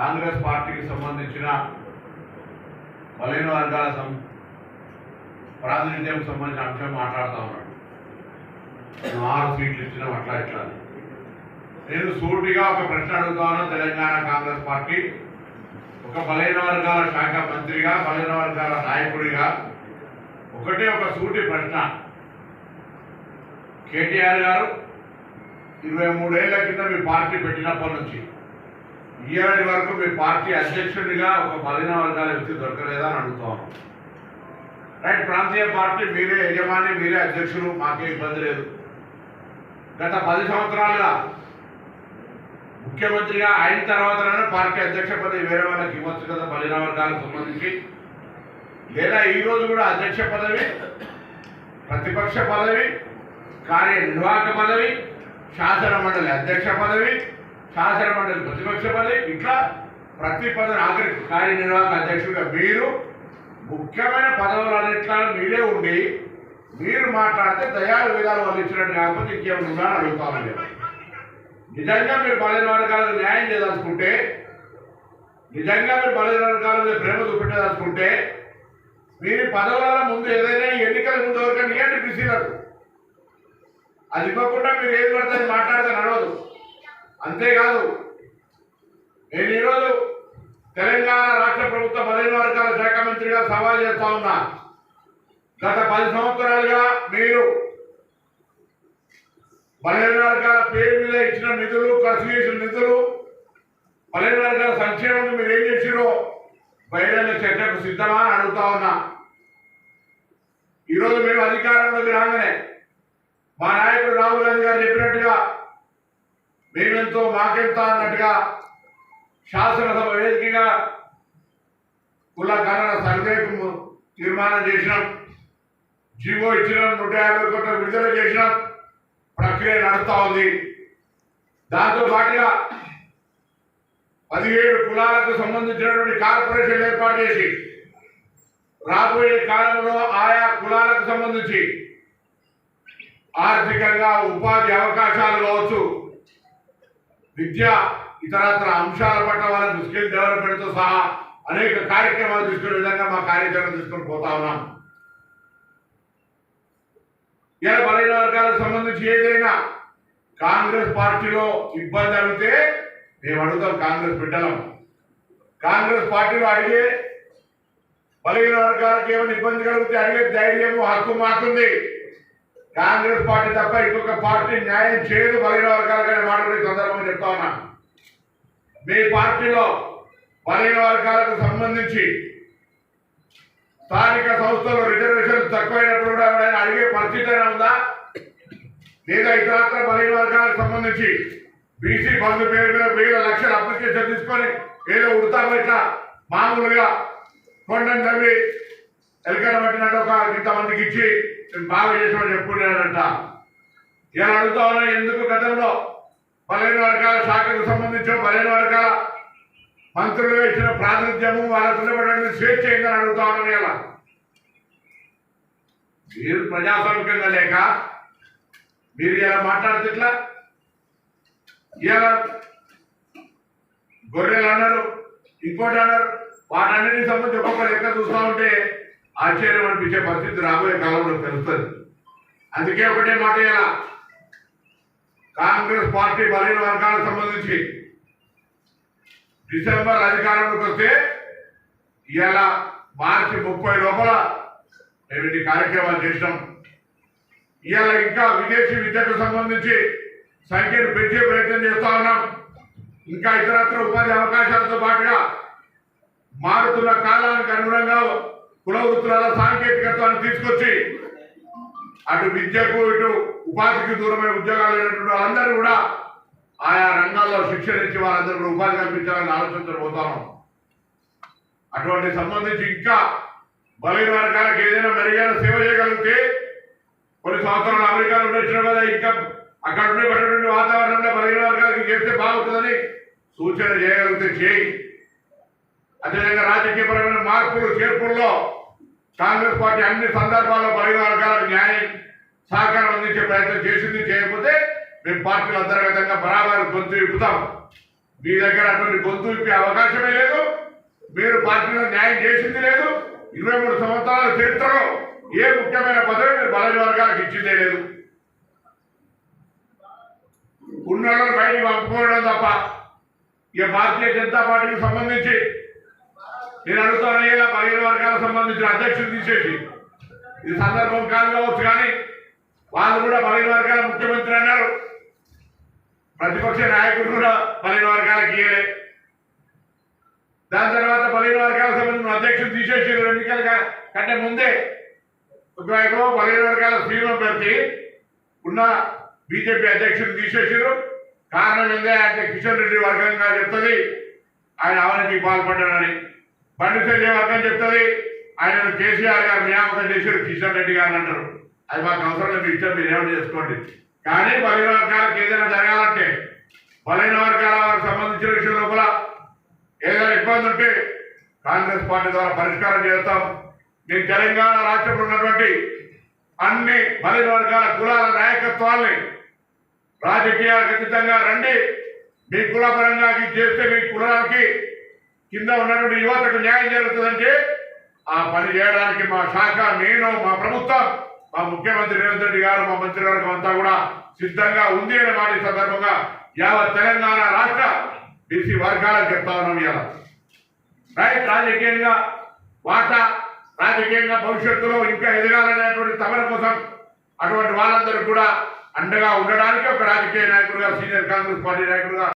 కాంగ్రెస్ పార్టీకి బలైన వర్గాల సం ప్రాతినిధ్యం సంబంధించిన అంశం మాట్లాడుతూ ఉన్నాడు. ఆరు సీట్లు ఇచ్చినాం అట్లా ఇట్లా నేను సూటిగా ఒక ప్రశ్న అడుగుతాను. తెలంగాణ కాంగ్రెస్ పార్టీ ఒక బలైన వర్గాల శాఖ మంత్రిగా బలైన వర్గాల నాయకుడిగా ఒకటే ఒక సూటి ప్రశ్న. కేటీఆర్ గారు ఇరవై మూడేళ్ళ కింద మీ పార్టీ పెట్టినప్పటి నుంచి ఈనాటి వరకు మీ పార్టీ అధ్యక్షుడిగా ఒక బలిన వర్గాల వ్యక్తి దొరకలేదని అడుగుతాను రైట్ ప్రాంతీయ పార్టీ మీరే యజమాని మీరే అధ్యక్షులు మాకే ఇబ్బంది లేదు. గత పది సంవత్సరాలుగా ముఖ్యమంత్రిగా అయిన తర్వాతనే పార్టీ అధ్యక్ష పదవి వేరే వాళ్ళకి ఇవ్వచ్చు కదా బలిన వర్గాలకు సంబంధించి. లేదా ఈ రోజు కూడా అధ్యక్ష పదవి ప్రతిపక్ష పదవి కార్యనిర్వాహక పదవి శాసన మండలి అధ్యక్ష పదవి శాసనమండలి ప్రతిపక్ష పదవి ఇట్లా ప్రతి పదవి ఆఖరి కార్యనిర్వాహక అధ్యక్షుడిగా మీరు ముఖ్యమైన పదవులన్నిట్లో మీరే ఉండి మీరు మాట్లాడితే దయాలు విధాలు వాళ్ళు ఇచ్చినట్టు కాకపోతే ఇంకేమైనా ఉందా అని నిజంగా మీరు బలైన వర్గాలకు న్యాయం చేయదలుచుకుంటే నిజంగా మీరు బలైన వర్గాల మీద ప్రేమ చూపెట్టదలుచుకుంటే మీరు పదవుల ముందు ఏదైనా ఎన్నికల ముందు వరకు ఇవ్వండి బీసీలకు అది ఇవ్వకుండా మీరు ఏది పడితే అది మాట్లాడితే నడవదు. అంతేకాదు నేను ఈరోజు తెలంగాణ రాష్ట్ర ప్రభుత్వ బలైన వర్గాల శాఖ మంత్రిగా సవాల్ చేస్తా ఉన్నా. గత పది సంవత్సరాలుగా మీరు పదిహేను వర్గాల పేరు మీద ఇచ్చిన నిధులు ఖర్చు చేసిన నిధులు పదిహేను వర్గాల సంక్షేమం మీరు ఏం చేసిరో బహిరంగ చర్చకు సిద్ధమా అని అడుగుతా ఉన్నా. ఈరోజు మేము అధికారంలోకి రాగానే మా నాయకుడు రాహుల్ గాంధీ గారు చెప్పినట్టుగా మేమెంతో మాకెంత అన్నట్టుగా శాసనసభ వేదికగా కుల గణన సర్వేకు తీర్మానం చేసినాం. జీవో ఇచ్చినాం నూట యాభై కోట్ల విడుదల చేసినాం. ప్రక్రియ నడుస్తూ ఉంది. దాంతో పాటుగా పదిహేడు కులాలకు సంబంధించినటువంటి కార్పొరేషన్ ఏర్పాటు చేసి రాబోయే కాలంలో ఆయా కులాలకు సంబంధించి ఆర్థికంగా ఉపాధి అవకాశాలు కావచ్చు. విద్య ఇతరత్ర అంశాల పట్ల వాళ్ళకి స్కిల్ డెవలప్మెంట్తో సహా అనేక కార్యక్రమాలు తీసుకునే విధంగా మా కార్యాచరణ తీసుకొని పోతా ఉన్నాం ఇలా బలైన వర్గాలకు సంబంధించి ఏదైనా కాంగ్రెస్ పార్టీలో ఇబ్బంది అడిగితే మేము అడుగుతాం కాంగ్రెస్ బిడ్డలం. కాంగ్రెస్ పార్టీలో అడిగే బలహీన వర్గాలకు ఏమైనా ఇబ్బంది కలిగితే అడిగే ధైర్యము హక్కు మాకుంది. కాంగ్రెస్ పార్టీ తప్ప ఇంకొక పార్టీ న్యాయం చేయదు బలహీన వర్గాలకు అనే మాట సందర్భంగా చెప్తా ఉన్నా. మీ పార్టీలో బలహీన వర్గాలకు సంబంధించి స్థానిక సంస్థలు రిజర్వేషన్ తక్కువైనప్పుడు కూడా ఎవరైనా అడిగే పరిస్థితి ఉందా? లేదా ఇతరత్ర బలహీన వర్గాలకు సంబంధించి బీసీ బంధు పేరు మీద వేల లక్షల అప్లికేషన్ తీసుకొని ఏదో ఉడతా ఇట్లా మామూలుగా కొండని నవ్వి ఎలకన పట్టినట్టు ఒక ఇంతమందికి ఇచ్చి నేను బాగా చేసామని చెప్పుకున్నాడంట నేను అడుగుతా ఉన్నా ఎందుకు గతంలో బలైన వర్గాల శాఖకు సంబంధించిన బలైన వర్గాల మంత్రులుగా ఇచ్చిన ప్రాతినిధ్యము వాళ్ళ ఉన్నటువంటి స్వేచ్ఛ ఏందని అడుగుతా ఉన్నాను ఇలా మీరు ప్రజాస్వామికంగా లేక మీరు ఇలా మాట్లాడితే ఇట్లా ఇలా గొర్రెలు అన్నారు ఇంకోటి అన్నారు వాటన్నిటికి సంబంధించి ఒక్కొక్క లెక్క చూస్తా ఉంటే ఆశ్చర్యం అనిపించే పరిస్థితి రాబోయే కాలంలో తెలుస్తుంది. అందుకే ఒకటే మాట ఇలా. కాంగ్రెస్ పార్టీ బలహీన వర్గాలకు సంబంధించి డిసెంబర్ అధికారంలోకి వస్తే ఇలా మార్చి ముప్పై లోపల మేము ఇన్ని కార్యక్రమాలు చేసినాం. ఇవాళ ఇంకా విదేశీ విద్యకు సంబంధించి సంఖ్యను పెంచే ప్రయత్నం చేస్తా ఉన్నాం. ఇంకా ఇతరత్ర ఉపాధి అవకాశాలతో పాటుగా మారుతున్న కాలానికి అనుగుణంగా కుల వృత్తుల సాంకేతికత్వాన్ని తీసుకొచ్చి అటు విద్యకు ఇటు ఉపాధికి దూరమైన ఉద్యోగాలు లేనటువంటి వాళ్ళందరూ కూడా ఆయా రంగాల్లో శిక్షణ ఇచ్చి వారందరూ కూడా ఉపాధి కల్పించాలని ఆలోచనతో పోతాను అటువంటి సంబంధించి ఇంకా బలైన వర్గాలకు ఏదైనా మెరుగైన సేవ చేయగలిగితే కొన్ని సంవత్సరాలు అమెరికాలో ఉండొచ్చిన కదా ఇంకా అక్కడ ఉండేటటువంటి వాతావరణంలో బలైన వర్గాలకు చేస్తే బాగుంటుందని సూచన చేయగలిగితే చేయి. అదేవిధంగా రాజకీయపరమైన మార్పులు చేర్పుల్లో కాంగ్రెస్ పార్టీ అన్ని సందర్భాల్లో బలి వర్గాలకు న్యాయం సహకారం అందించే ప్రయత్నం చేసింది చేయకపోతే మేము పార్టీలు అంతర్గతంగా బరాబర్ గొంతు విప్పుతాం. మీ దగ్గర అటువంటి గొంతు ఇప్పే అవకాశమే లేదు. మీరు పార్టీలో న్యాయం చేసింది లేదు. ఇరవై మూడు సంవత్సరాల చరిత్రలో ఏ ముఖ్యమైన పదవి మీరు బలహీన వర్గాలకు ఇచ్చిందే లేదు. ఉన్నోళ్ళని బయటికి పంపుకోవడం తప్ప ఇక భారతీయ జనతా పార్టీకి సంబంధించి నేను అడుగుతాను ఇలా పదిహేను వర్గాలకు సంబంధించిన అధ్యక్షులు తీసేసి. ఇది సందర్భం కాదు కావచ్చు కానీ వాళ్ళు కూడా పదిహేను వర్గాల ముఖ్యమంత్రి అన్నారు. ప్రతిపక్ష నాయకుడు కూడా పదిహేను వర్గాలకు ఇయ్యలే. దాని తర్వాత పదిహేను వర్గాలకు సంబంధించిన అధ్యక్షులు తీసేసారు ఎన్నికల కంటే ముందే ఒకవైపు పదిహేను వర్గాల శ్రీలో పెట్టి ఉన్న బీజేపీ అధ్యక్షుడు తీసేసారు కారణం ఏందే? అంటే కిషన్ రెడ్డి వర్గంగా చెప్తుంది. ఆయన అవినీతికి పాల్పడ్డాడని. బండి సంజయ్ వర్గం చెప్తుంది? ఆయనను కేసీఆర్ గారు నియామకం చేశారు కిషన్ రెడ్డి గారు అంటారు. అది మాకు అవసరం లేదు మీ ఇష్టం మీరు ఏమైనా చేసుకోండి. కానీ బలైన వర్గాలకు ఏదైనా జరగాలంటే బలైన వర్గాల వారికి సంబంధించిన విషయం లోపల ఏదైనా ఇబ్బంది ఉంటే కాంగ్రెస్ పార్టీ ద్వారా పరిష్కారం చేస్తాం. నేను తెలంగాణ రాష్ట్రంలో ఉన్నటువంటి అన్ని బలైన వర్గాల కులాల నాయకత్వాల్ని రాజకీయాలకు ఖచ్చితంగా రండి. మీ కులపరంగా చేస్తే మీ కులానికి కింద ఉన్నటువంటి యువతకు న్యాయం జరుగుతుందంటే ఆ పని చేయడానికి మా శాఖ నేను మా ప్రభుత్వం మా ముఖ్యమంత్రి రేవంత్ రెడ్డి గారు మా మంత్రివర్గం అంతా కూడా సిద్ధంగా ఉంది అనే మాట సందర్భంగా యావత్ తెలంగాణ రాష్ట్ర బీసీ వర్గాలకు చెప్తా ఉన్నాం ఇవాళ. రైట్ రాజకీయంగా వాటా రాజకీయంగా భవిష్యత్తులో ఇంకా ఎదగాలనేటువంటి తమర కోసం అటువంటి వాళ్ళందరూ కూడా అండగా ఉండడానికి ఒక రాజకీయ నాయకుడుగా సీనియర్ కాంగ్రెస్ పార్టీ నాయకుడుగా